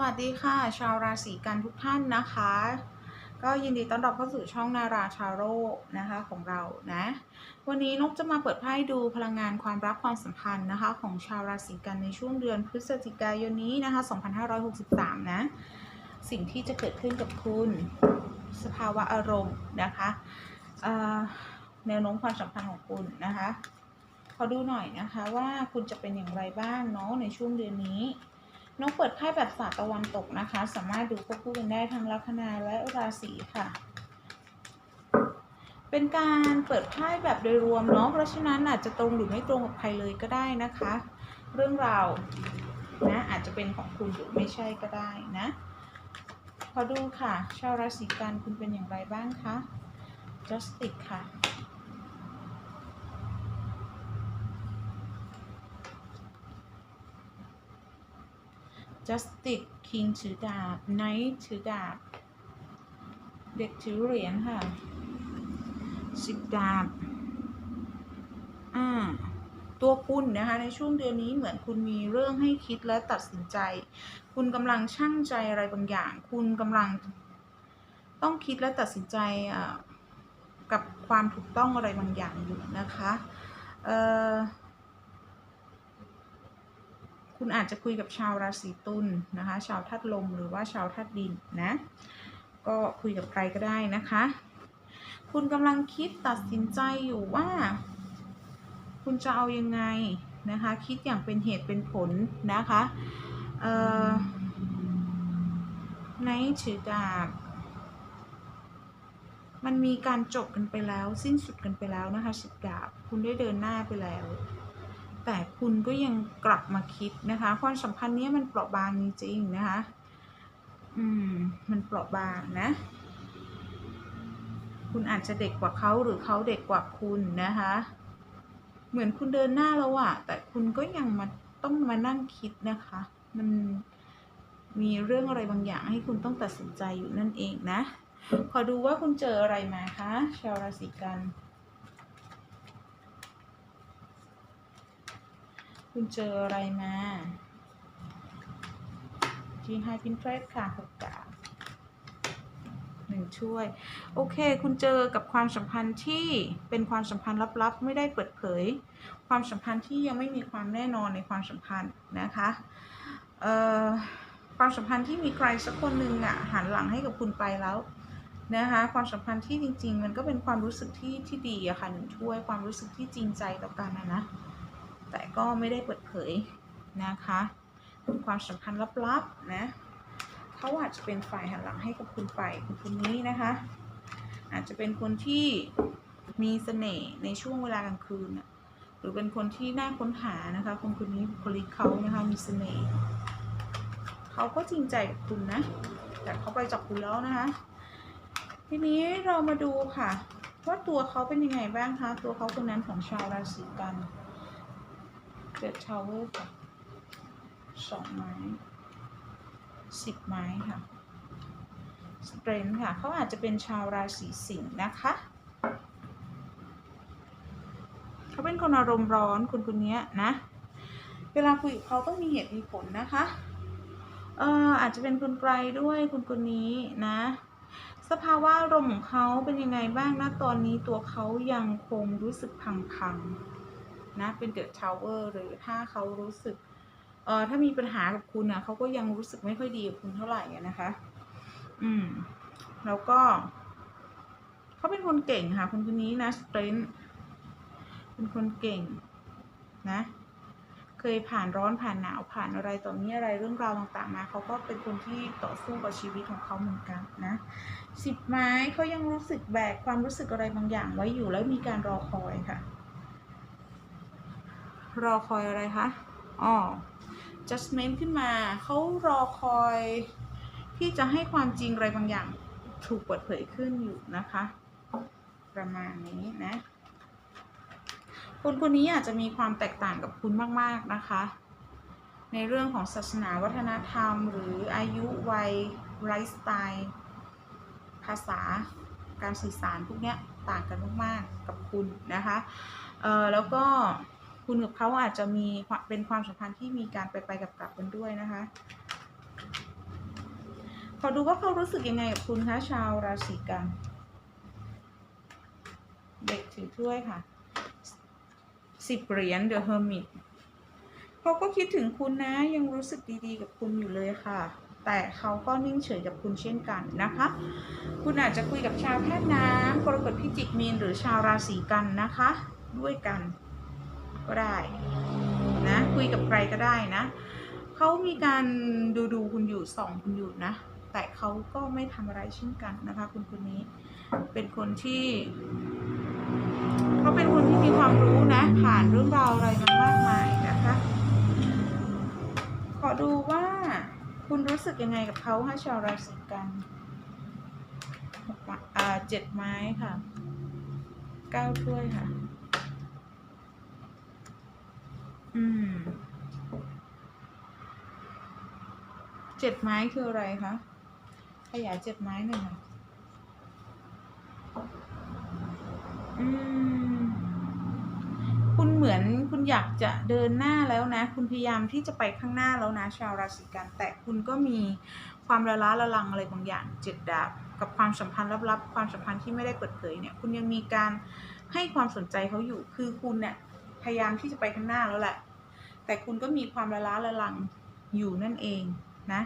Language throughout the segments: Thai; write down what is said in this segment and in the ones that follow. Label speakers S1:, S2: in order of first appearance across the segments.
S1: วัสดีค่ะ ชาวราศีกันทุกท่านนะคะ ก็ยินดีต้อนรับเข้าสู่ช่องนาราชาโรนะคะของเรานะ วันนี้นกจะมาเปิดไพ่ดูพลังงานความรักความสัมพันธ์นะคะ ของชาวราศีกันในช่วงเดือนพฤศจิกายนนี้นะคะ 2563 นะ สิ่งที่จะเกิดขึ้นกับคุณ สภาวะอารมณ์นะคะแนวโน้มความสัมพันธ์ของคุณนะคะขอดูหน่อยนะคะว่าคุณจะเป็นอย่างไรบ้างเนาะในช่วงเดือนนี้ นกเปิดไพ่แบบศาสตร์ตะวันตกนะคะ สามารถดูควบคู่กันได้ทั้งลัคนาและราศีค่ะ เป็นการเปิดไพ่แบบโดยรวมเนาะเพราะฉะนั้นอาจจะตรงหรือไม่ตรงกับใครเลยก็ได้นะคะ เรื่องราวนะอาจจะเป็นของคุณหรือไม่ใช่ก็ได้นะขอดูค่ะ ชาวราศีกันคุณเป็นอย่างไรบ้างคะ justice ค่ะ justice king ถือดาบ knight ถือดาบ เด็กถือเหรียญค่ะสิบดาบอ่าตัวคุณนะคะในช่วงเดือนนี้เหมือนคุณมีเรื่องให้คิดและตัดสินใจ คุณกำลังชั่งใจอะไรบางอย่าง คุณกำลังต้องคิดและตัดสินใจอ่ากับความถูกต้องอะไรบางอย่างอยู่นะคะ เอ่อ คุณอาจจะคุยกับชาวราศีตุลนะคะ ชาวธาตุลมหรือว่าชาวธาตุดินนะ ก็คุยกับใครก็ได้นะคะ คุณกำลังคิดตัดสินใจอยู่ว่า คุณจะเอายังไงนะคะ คิดอย่างเป็นเหตุเป็นผลนะคะเอ่อในถือดาบมันมีการจบกันไปแล้ว สิ้นสุดกันไปแล้วนะคะสิบดาบ คุณได้เดินหน้าไปแล้ว แต่คุณก็ยังกลับมาคิดนะคะ ความสัมพันธ์นี้มันเปราะบางจริงๆนะคะ อืม มันเปราะบางนะ คุณอาจจะเด็กกว่าเขาหรือเขาเด็กกว่าคุณนะคะ เหมือนคุณเดินหน้าแล้วอะแต่คุณก็ยังมาต้องมานั่งคิดนะคะ มันมีเรื่องอะไรบางอย่างให้คุณต้องตัดสินใจอยู่นั่นเองนะ ขอดูว่าคุณเจออะไรมาคะ ชาวราศีกัน คุณเจออะไรมา ที่ให้พินเทรสค่ะหกกาหนึ่งช่วย โอเค คุณเจอกับความสัมพันธ์ที่เป็นความสัมพันธ์ลับๆ ไม่ได้เปิดเผย ความสัมพันธ์ที่ยังไม่มีความแน่นอนในความสัมพันธ์นะคะเอ่อความสัมพันธ์ที่มีใครสักคนหนึ่งอะหันหลังให้กับคุณไปแล้วนะคะความสัมพันธ์ที่จริง ๆ มันก็เป็นความรู้สึกที่ที่ดีอะค่ะหนึ่งช่วยความรู้สึกที่จริงใจต่อกันนะนะ แต่ก็ไม่ได้เปิดเผยนะคะเป็นความสัมพันธ์ลับๆนะเขาอาจจะเป็นฝ่ายหันหลังให้กับคุณไปคุณคนนี้นะคะ อาจจะเป็นคนที่มีเสน่ห์ในช่วงเวลากลางคืนหรือเป็นคนที่น่าค้นหานะคะคนคนนี้บุคลิกเขานะคะมีเสน่ห์เขาก็จริงใจกับคุณนะ แต่เขาไปจากคุณแล้วนะคะ ทีนี้เรามาดูค่ะ ว่าตัวเขาเป็นยังไงบ้างคะตัวเขาคนนั้นของชาวราศีกัน เกิดทาวเวอร์ค่ะสองไม้สิบไม้ค่ะสเตรนค่ะเขาอาจจะเป็นชาวราศีสิงห์นะคะเขาเป็นคนอารมณ์ร้อนคนคนนี้นะ เวลาคุยกับเขาต้องมีเหตุมีผลนะคะเอ่ออาจจะเป็นคนไกลด้วยคนคนนี้นะ สภาวะอารมณ์ของเขาเป็นยังไงบ้างนะตอนนี้ตัวเขายังคงรู้สึกพังๆ นะเป็นเดอะทาวเวอร์หรือถ้าเขารู้สึกเออถ้ามีปัญหากับคุณนะเขาก็ยังรู้สึกไม่ค่อยดีกับคุณเท่าไหร่นะคะ อืม แล้วก็ เขาเป็นคนเก่งค่ะ คนคนนี้นะสเตรนเป็นคนเก่ง นะ เคยผ่านร้อนผ่านหนาวผ่านอะไรต่อมีอะไรเรื่องราวต่างๆมาเขาก็เป็นคนที่ต่อสู้กับชีวิตของเขาเหมือนกันนะสิบไม้เขายังรู้สึกแบกความรู้สึกอะไรบางอย่างไว้อยู่แล้วมีการรอคอยค่ะ รอคอยอะไรคะอ๋อ judgment ขึ้นมาเขารอคอยที่จะให้ความจริงอะไรบางอย่างถูกเปิดเผยขึ้นอยู่นะคะ ประมาณนี้นะ คนคนนี้อาจจะมีความแตกต่างกับคุณมาก ๆ นะคะ ในเรื่องของศาสนาวัฒนธรรม หรืออายุวัยไลฟ์สไตล์ภาษาการสื่อสารพวกนี้ต่างกันมาก ๆ กับคุณนะคะ เออแล้วก็ คุณกับเขาอาจจะมีเป็นความสัมพันธ์ที่มีการไปไปกับกลับกันด้วยนะคะ ขอดูว่าเขารู้สึกยังไงกับคุณคะชาวราศีกันเด็กถือถ้วยค่ะสิบเหรียญ The Hermit เขาก็คิดถึงคุณนะ ยังรู้สึกดีๆ กับคุณอยู่เลยค่ะ แต่เขาก็นิ่งเฉยกับคุณเช่นกันนะคะ คุณอาจจะคุยกับชาวแพทย์น้ำกรกฎพิจิกมีนหรือชาวราศีกันนะคะ ด้วยกัน ก็ได้นะคุยกับใครก็ได้นะเขามีการดูดูคุณอยู่ส่องคุณอยู่นะ แต่เขาก็ไม่ทำอะไรเช่นกันนะคะคุณคนนี้เป็นคนที่เขาเป็นคนที่มีความรู้นะ ผ่านเรื่องราวอะไรมามากมายนะคะ ขอดูว่าคุณรู้สึกยังไงกับเขาให้ชาวราศีกันเจ็ดไม้ค่ะเก้าถ้วยค่ะ อืมเจ็ดไม้คืออะไรคะ ขยายเจ็ดไม้หน่อยค่ะอืม คุณเหมือนคุณอยากจะเดินหน้าแล้วนะ คุณพยายามที่จะไปข้างหน้าแล้วนะ ชาวราศีกัน แต่คุณก็มีความละล้าละลังอะไรบางอย่างเจ็ดดาบ กับความสัมพันธ์ลับๆ ความสัมพันธ์ที่ไม่ได้เปิดเผยเนี่ย คุณยังมีการให้ความสนใจเขาอยู่ คือคุณเนี่ย พยายามที่จะไปข้างหน้าแล้วแหละ แต่คุณก็มีความละล้าละลังอยู่นั่นเองนะ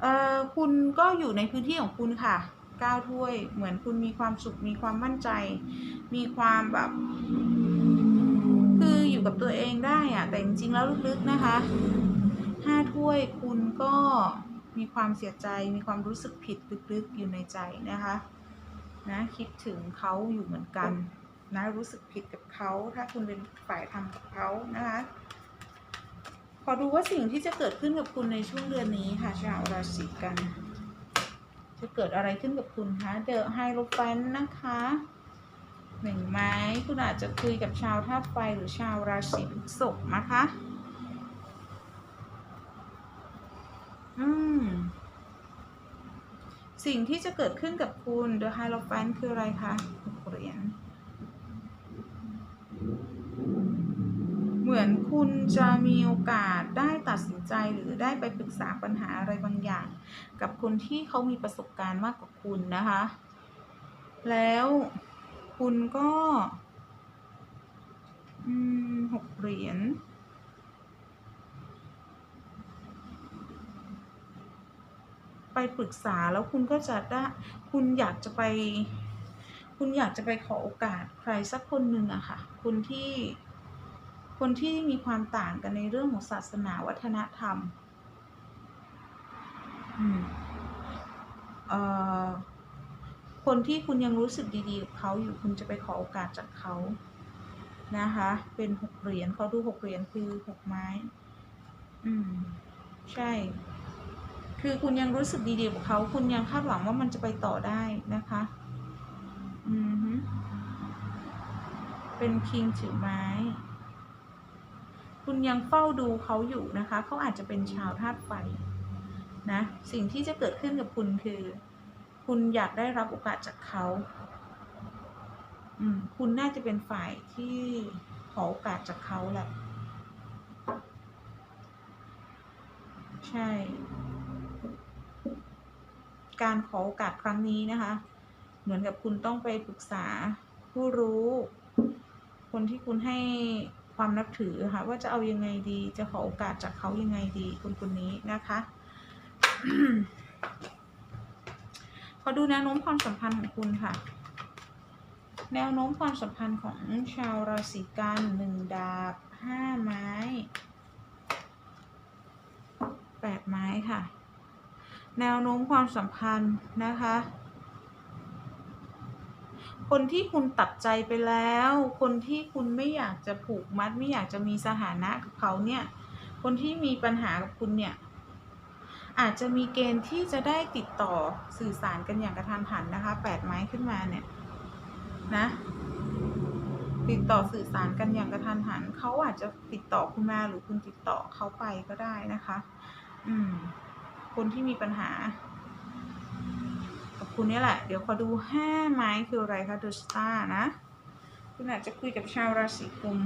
S1: เอ่อคุณก็อยู่ในพื้นที่ของคุณค่ะก้าวถ้วย เหมือนคุณมีความสุข มีความมั่นใจ มีความแบบ คืออยู่กับตัวเองได้อะแต่จริงๆแล้วลึกๆนะคะห้าถ้วยคุณก็มีความเสียใจ มีความรู้สึกผิดลึกๆอยู่ในใจนะคะ นะคิดถึงเขาอยู่เหมือนกัน นะรู้สึกผิดกับเขา ถ้าคุณเป็นฝ่ายทำกับเขานะคะขอดูว่าสิ่งที่จะเกิดขึ้นกับคุณในช่วงเดือนนี้ค่ะชาวราศีกัน จะเกิดอะไรขึ้นกับคุณคะเดอะไฮโลแฟนนะคะหนึ่งไม้คุณอาจจะคุยกับชาวธาตุไฟหรือชาวราศีพฤษภนะคะ อืม สิ่งที่จะเกิดขึ้นกับคุณ The Hierophant คืออะไรคะเหรียญ เห มือนคุณจะมีโอกาสได้ตัดสินใจหรือได้ไปปรึกษาปัญหาอะไรบางอย่าง กับคนที่เขามีประสบการณ์มากกว่าคุณนะคะ แล้วคุณก็หกเหรียญไปปรึกษาแล้วคุณก็จะได้คุณอยากจะไป คุณอยากจะไปขอโอกาสใครสักคนหนึ่งอะค่ะ คุณที่ คนที่มีความต่างกันในเรื่องของศาสนาวัฒนธรรมคนที่คุณยังรู้สึกดีๆกับเขาอยู่คุณจะไปขอโอกาสจากเขานะคะ เป็นหกเหรียญเขาดูหกเหรียญคือหกไม้ อืม ใช่ คือคุณยังรู้สึกดีๆกับเขา คุณยังคาดหวังว่ามันจะไปต่อได้นะคะ อือฮึเป็นคิงถือไม้ คุณยังเฝ้าดูเขาอยู่นะคะ เขาอาจจะเป็นชาวธาตุไฟนะ สิ่งที่จะเกิดขึ้นกับคุณคือ คุณอยากได้รับโอกาสจากเขาอืมคุณน่าจะเป็นฝ่ายที่ขอโอกาสจากเขาแหละ ใช่ การขอโอกาสครั้งนี้นะคะ เหมือนกับคุณต้องไปปรึกษาผู้รู้ คนที่คุณให้ ความนับถือค่ะว่าจะเอายังไงดีจะขอโอกาสจากเขายังไงดีคนคนนี้นะคะขอดูแนวโน้มความสัมพันธ์ของคุณค่ะ แนวโน้มความสัมพันธ์ของชาวราศีกันหนึ่งดาบห้าไม้แปดไม้ค่ะ แนวโน้มความสัมพันธ์นะคะ คนที่คุณตัดใจไปแล้ว คนที่คุณไม่อยากจะผูกมัด ไม่อยากจะมีสถานะกับเขาเนี่ย คนที่มีปัญหากับคุณเนี่ย อาจจะมีเกณฑ์ที่จะได้ติดต่อสื่อสารกันอย่างกระทันหันนะคะแปดไม้ขึ้นมาเนี่ยนะติดต่อสื่อสารกันอย่างกระทันหันเขาอาจจะติดต่อคุณมาหรือคุณติดต่อเขาไปก็ได้นะคะ อืม คนที่มีปัญหา คุณนี่แหละ เดี๋ยวขอดูห้าไม้คืออะไรคะดูสตาร์นะ คุณอาจจะคุยกับชาวราศีกุม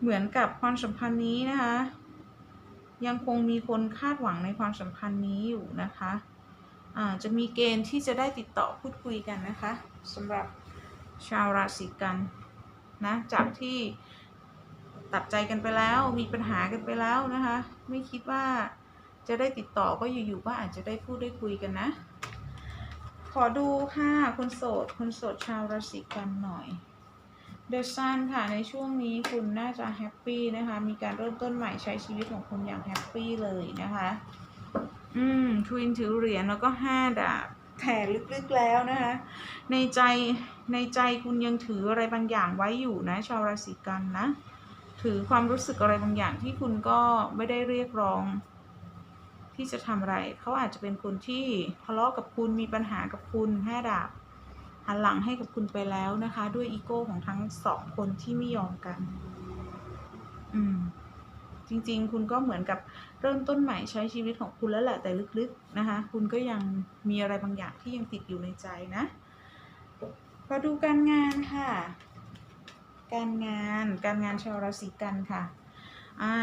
S1: เหมือนกับความสัมพันธ์นี้นะคะ ยังคงมีคนคาดหวังในความสัมพันธ์นี้อยู่นะคะอ่าจะมีเกณฑ์ที่จะได้ติดต่อพูดคุยกันนะคะสำหรับชาวราศีกันนะจากที่ตัดใจกันไปแล้วมีปัญหากันไปแล้วนะคะ ไม่คิดว่า จะได้ติดต่อก็อยู่ๆก็อาจจะได้พูดได้คุยกันนะ ขอดูค่ะคนโสดคนโสดชาวราศีกันหน่อยเดอะซันค่ะในช่วงนี้คุณน่าจะแฮปปี้นะคะ มีการเริ่มต้นใหม่ใช้ชีวิตของคุณอย่างแฮปปี้เลยนะคะ อืมทวินถือเหรียญแล้วก็ห้าดาบแต่ลึกๆแล้วนะคะ ในใจในใจคุณยังถืออะไรบางอย่างไว้อยู่นะ ชาวราศีกันนะ ถือความรู้สึกอะไรบางอย่างที่คุณก็ไม่ได้เรียกร้อง ที่จะทำอะไร เขาอาจจะเป็นคนที่ทะเลาะกับคุณมีปัญหากับคุณห้าดาบหันหลังให้กับคุณไปแล้วนะคะ ด้วยอีโก้ของทั้งสองคนที่ไม่ยอมกัน อืม จริง ๆ คุณก็เหมือนกับเริ่มต้นใหม่ใช้ชีวิตของคุณแล้วแหละแต่ลึกๆนะคะ คุณก็ยังมีอะไรบางอย่างที่ยังติดอยู่ในใจนะมาดูการงานค่ะ การงานการงานชาวราศีกันค่ะ อ่า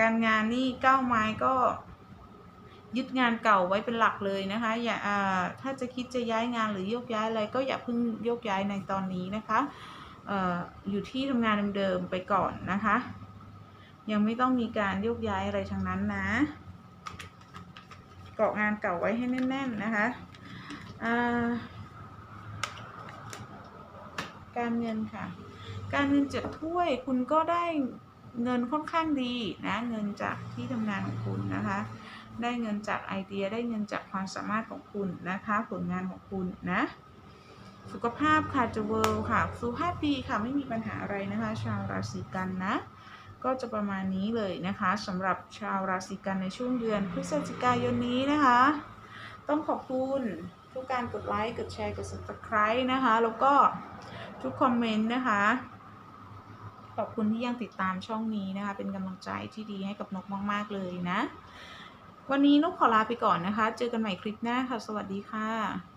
S1: การงานนี่เก้าไม้ก็ ยึดงานเก่าไว้เป็นหลักเลยนะคะ อย่าถ้าจะคิดจะย้ายงานหรือโยกย้ายอะไรก็อย่าเพิ่งโยกย้ายในตอนนี้นะคะออยู่ที่ทำงานเดิมๆไปก่อนนะคะ ยังไม่ต้องมีการโยกย้ายอะไรทั้งนั้นนะเกาะงานเก่าไว้ให้แน่น ๆ นะคะการเงินค่ะ การเงินเจ็ดถ้วยคุณก็ได้เงินค่อนข้างดีนะ เงินจากที่ทำงานของคุณนะคะ ได้เงินจากไอเดียได้เงินจากความสามารถของคุณนะคะ ผลงานของคุณนะ สุขภาพค่ะจะเวิลค่ะ สุขภาพดีค่ะไม่มีปัญหาอะไรนะคะ ชาวราศีกันนะ ก็จะประมาณนี้เลยนะคะสำหรับชาวราศีกันในช่วงเดือนพฤศจิกายนนี้นะคะ ต้องขอบคุณทุกการกดไลค์ กดแชร์ กด subscribe นะคะ แล้วก็ทุกคอมเมนต์นะคะ ขอบคุณที่ยังติดตามช่องนี้นะคะ เป็นกำลังใจที่ดีให้กับนกมาก ๆ เลยนะ วันนี้นุ๊กขอลาไปก่อนนะคะ เจอกันใหม่คลิปหน้าค่ะ สวัสดีค่ะ